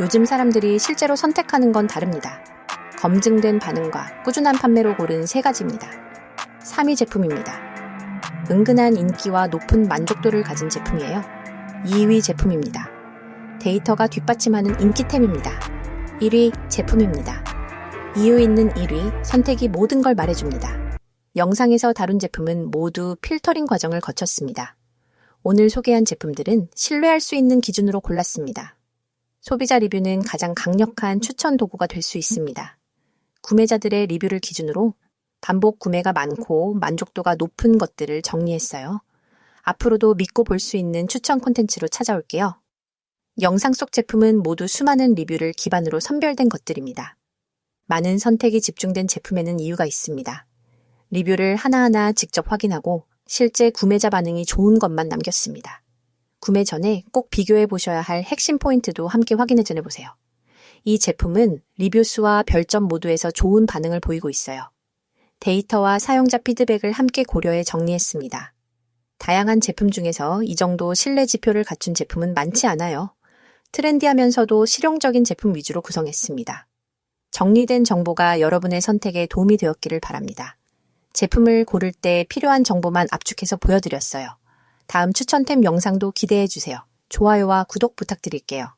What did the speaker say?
요즘 사람들이 실제로 선택하는 건 다릅니다. 검증된 반응과 꾸준한 판매로 고른 세 가지입니다. 3위 제품입니다. 은근한 인기와 높은 만족도를 가진 제품이에요. 2위 제품입니다. 데이터가 뒷받침하는 인기템입니다. 1위 제품입니다. 이유 있는 1위 선택이 모든 걸 말해줍니다. 영상에서 다룬 제품은 모두 필터링 과정을 거쳤습니다. 오늘 소개한 제품들은 신뢰할 수 있는 기준으로 골랐습니다. 소비자 리뷰는 가장 강력한 추천 도구가 될 수 있습니다. 구매자들의 리뷰를 기준으로 반복 구매가 많고 만족도가 높은 것들을 정리했어요. 앞으로도 믿고 볼 수 있는 추천 콘텐츠로 찾아올게요. 영상 속 제품은 모두 수많은 리뷰를 기반으로 선별된 것들입니다. 많은 선택이 집중된 제품에는 이유가 있습니다. 리뷰를 하나하나 직접 확인하고 실제 구매자 반응이 좋은 것만 남겼습니다. 구매 전에 꼭 비교해 보셔야 할 핵심 포인트도 함께 확인해 전해 보세요. 이 제품은 리뷰 수와 별점 모두에서 좋은 반응을 보이고 있어요. 데이터와 사용자 피드백을 함께 고려해 정리했습니다. 다양한 제품 중에서 이 정도 신뢰 지표를 갖춘 제품은 많지 않아요. 트렌디하면서도 실용적인 제품 위주로 구성했습니다. 정리된 정보가 여러분의 선택에 도움이 되었기를 바랍니다. 제품을 고를 때 필요한 정보만 압축해서 보여드렸어요. 다음 추천템 영상도 기대해 주세요. 좋아요와 구독 부탁드릴게요.